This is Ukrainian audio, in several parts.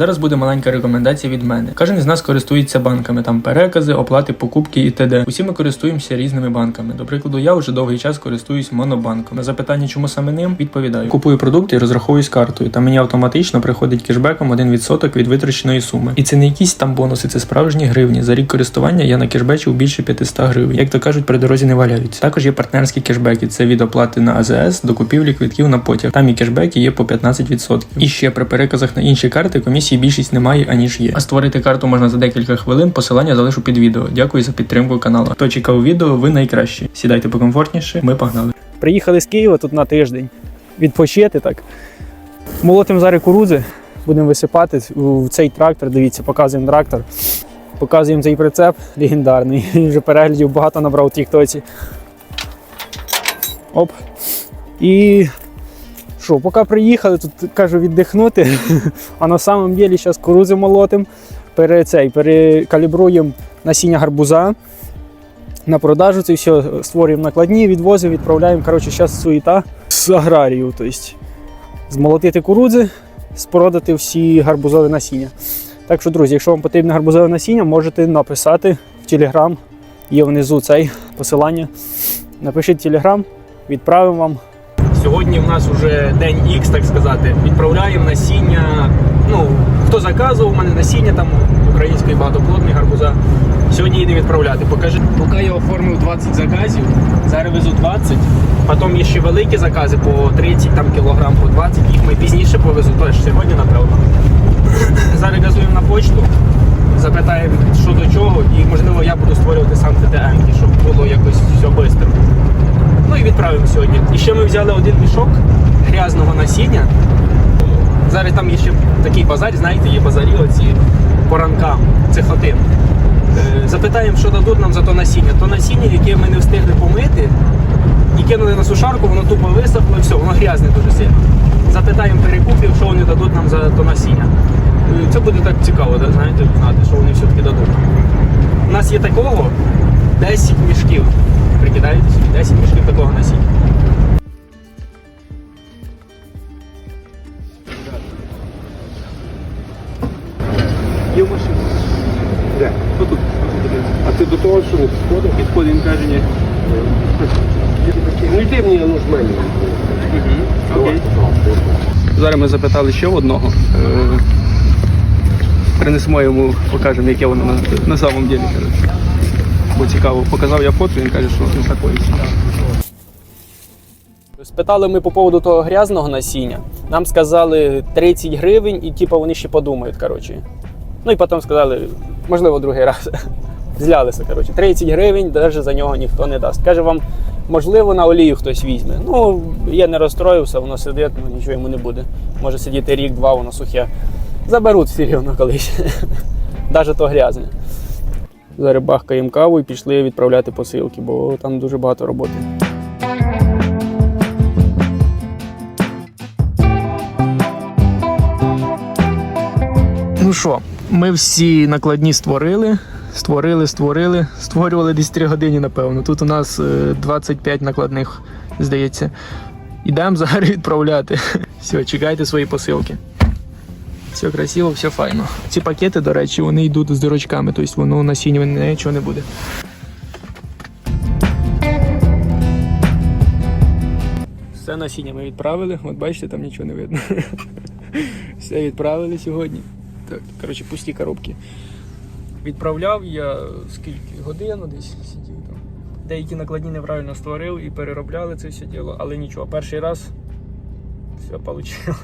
Зараз буде маленька рекомендація від мене. Кожен із нас користується банками, там перекази, оплати, покупки і т.д. Усі ми користуємося різними банками. До прикладу, я вже довгий час користуюсь монобанком. На запитання, чому саме ним, відповідаю. Купую продукти і розраховуюсь картою, та мені автоматично приходить кешбеком 1% від витраченої суми. І це не якісь там бонуси, це справжні гривні. За рік користування я накешбечив більше 500 гривень. Як то кажуть, при дорозі не валяються. Також є партнерські кешбеки. Це від оплати на АЗС до купівлі квитків на потяг. Там і кешбеки є по 15%. І ще при переказах на інші карти комісії більшість немає, аніж є. А створити карту можна за декілька хвилин. Посилання залишу під відео. Дякую за підтримку каналу. Хто чекав відео, ви найкращі. Сідайте покомфортніше. Ми погнали. Приїхали з Києва тут на тиждень. Відпочити так. Молотим зараз кукурудзи, будемо висипати у цей трактор. Дивіться, показуємо трактор. Показуємо цей прицеп легендарний. Він вже переглядів багато набрав у Тіктоці. Оп. І що, поки приїхали, тут кажу віддихнути. А на самом деле зараз кукурудзи молотим, перекалібруємо насіння гарбуза на продажу це все створюємо накладні, відвозимо, відправляємо. Коротше, зараз суєта з аграрію. Тобто змолотити курудзи, спродати всі гарбузові насіння. Так що, друзі, якщо вам потрібне гарбузове насіння, можете написати в Телеграм. Є внизу цей посилання. Напишіть Телеграм, відправимо вам. Сьогодні в нас вже день X, так сказати. Відправляємо насіння. Ну, хто заказував, у мене насіння там української багатоплодної гарбуза. Сьогодні їде відправляти. Покажи. Поки я оформив 20 заказів, зараз везу 20. Потім є ще великі закази по 30 там, кілограм, по 20. Їх ми пізніше повезу, теж сьогодні, напевно. Зараз газуємо на почту, запитаємо, що до чого, і можливо я буду створювати сам ТТН, щоб було якось все швидко. Ну і відправимо сьогодні. І ще ми взяли один мішок грязного насіння. Зараз там є ще такий базар, знаєте, є базарі оці по ранкам, цих один. Е, Запитаємо, що дадуть нам за то насіння. То насіння, яке ми не встигли помити, і кинули на сушарку, воно тупо висохло і все, воно грязне дуже сильно. Запитаємо перекупів, що вони дадуть нам за то насіння. Е, Це буде так цікаво, да, знаєте, знати, що вони все-таки дадуть. У нас є такого 10 мішків. Прикидаєте собі, 10 мішків такого насіння. Є в машині. Де? Отут. А ти до того, що не сходив? Підходить, він каже, ні. Ну йди мені, ну ж мені. Окей. Зараз ми запитали ще одного. Е, Принесемо йому, покажемо, яке воно на, на самом деле. Бо цікаво, показав я фото, він каже, що не такої. Спитали ми по поводу того грязного насіння. Нам сказали 30 гривень, і типу вони ще подумають. коротше. Ну і потім сказали, можливо, другий раз. Злялися, коротше. 30 гривень, навіть за нього ніхто не дасть. Каже вам, можливо, на олію хтось візьме. Ну, я не розстроївся, воно сидить, ну нічого йому не буде. Може сидіти рік-два, воно сухе. Заберуть все рівно колись. Навіть то грязне. Зараз бахкаємо каву і пішли відправляти посилки, бо там дуже багато роботи. Ну що, ми всі накладні створили. Створили, створили, створювали десь 3 години, напевно. Тут у нас е, 25 накладних, здається. Ідемо зараз відправляти. Все, чекайте свої посилки. Все красиво, все файно. Ці пакети, до речі, вони йдуть з дирочками, тобто воно насіння нічого не буде. Все насіння ми відправили, от бачите, там нічого не видно. Все відправили сьогодні. Так, коротше, пусті коробки. Відправляв я скільки годину десь сидів там. Деякі накладні неправильно створив і переробляли це все діло, але нічого, перший раз все вийшло.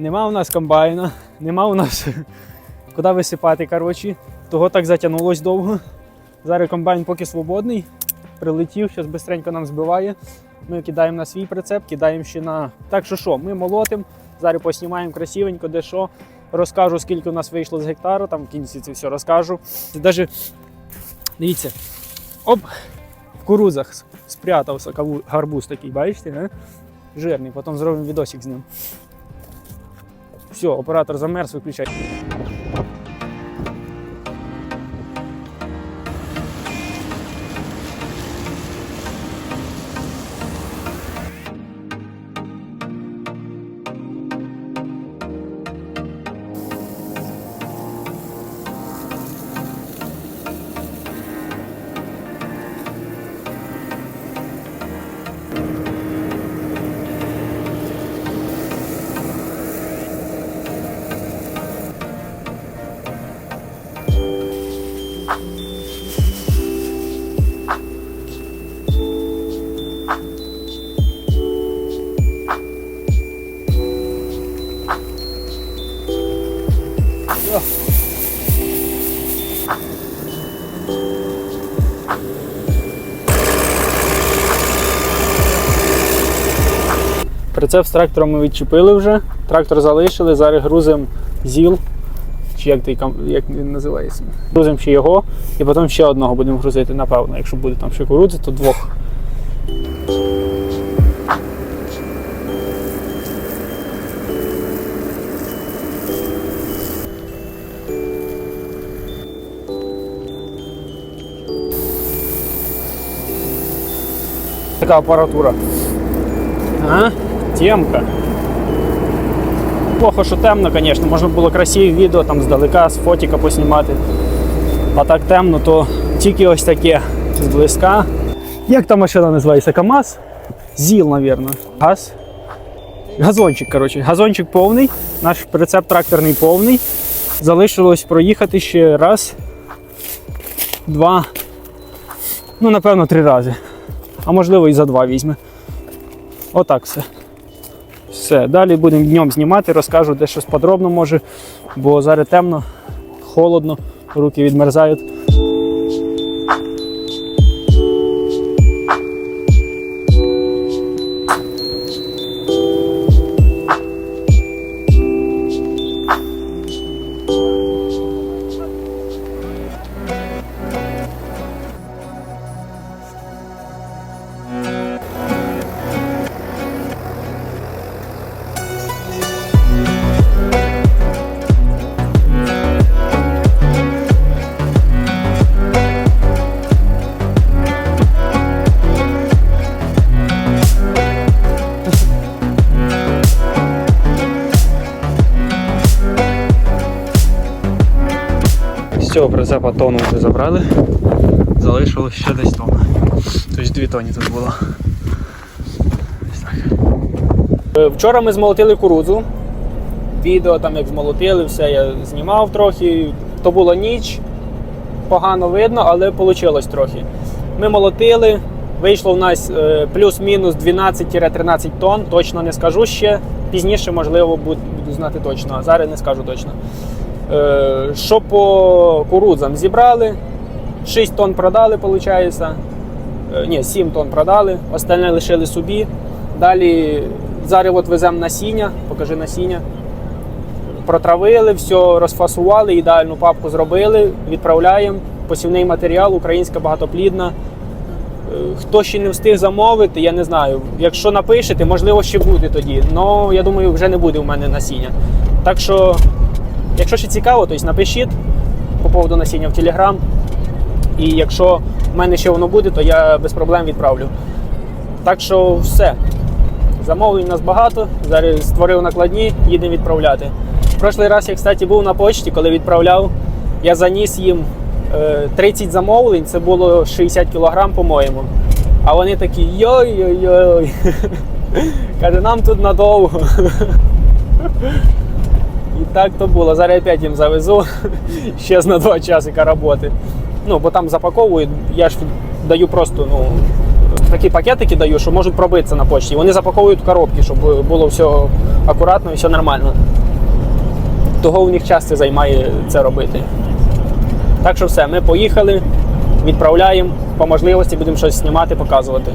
Нема у нас комбайна, нема у нас куди висипати. коротше. Того так затягнулось довго. Зараз комбайн поки свободний. Прилетів, зараз швидко нам збиває. Ми кидаємо на свій прицеп, кидаємо ще на. Так що що, ми молотимо, зараз поснімаємо красивенько, де що. розкажу, скільки у нас вийшло з гектару, там в кінці це все розкажу. Даже, дивіться, оп, в курузах спрятався гарбуз такий, бачите, не? жирний, потім зробимо відосик з ним. Все, оператор замерз, виключай. Прицеп з трактором ми відчепили вже. Трактор залишили, зараз грузимо ЗІЛ. Чи як, той, як він називається? Грузимо ще його і потім ще одного будемо грузити, напевно. Якщо буде там ще кукурудзи, то двох. Така апаратура. А? Темка. Плохо, що темно, звісно. Можна було красиві відео там здалека, з фотіка поснімати. А так темно, то тільки ось таке зблизька. Як та машина називається? КАМАЗ? ЗІЛ, мабуть. Газ. Газончик, коротше. Газончик повний, наш прицеп тракторний повний. Залишилось проїхати ще раз, два, ну, напевно, три рази. А можливо і за два візьме. Отак все. Все. Далі будемо днем знімати, розкажу де щось подробно може, бо зараз темно, холодно, руки відмерзають. Цього прицепа тонну вже забрали. Залишилось ще десь тонна. Тобто дві тонні тут було. Е, Вчора ми змолотили курудзу. Відео там як змолотили, все я знімав трохи. То була ніч, погано видно, але вийшло трохи. Ми молотили, вийшло в нас е, плюс-мінус 12-13 тонн, точно не скажу ще. Пізніше, можливо, буду знати точно, а зараз не скажу точно. Е, Що по курудзам зібрали, 6 тонн продали, виходить. Ні, 7 тонн продали, остальне лишили собі. Далі зараз от веземо насіння, покажи насіння. Протравили, все розфасували, ідеальну папку зробили, відправляємо. Посівний матеріал, українська багатоплідна. Е, Хто ще не встиг замовити, я не знаю. Якщо напишете, можливо, ще буде тоді. Але я думаю, вже не буде у мене насіння. Так що, якщо ще цікаво, то напишіть по поводу насіння в Телеграм. І якщо в мене ще воно буде, то я без проблем відправлю. Так що все. Замовлень у нас багато. Зараз створив накладні, їдемо відправляти. В Прошлий раз я, кстати, був на почті, коли відправляв, я заніс їм е, 30 замовлень, це було 60 кг, по-моєму. А вони такі йой-йой-йой. Каже, нам тут надовго. І так то було. Зараз опять їм завезу ще на 2 часика роботи. Ну, бо там запаковують, я ж даю просто, ну, такі пакетики даю, що можуть пробитися на почті. Вони запаковують в коробки, щоб було все акуратно і все нормально. Того у них час це займає це робити. Так що все, ми поїхали, відправляємо, по можливості будемо щось знімати, показувати.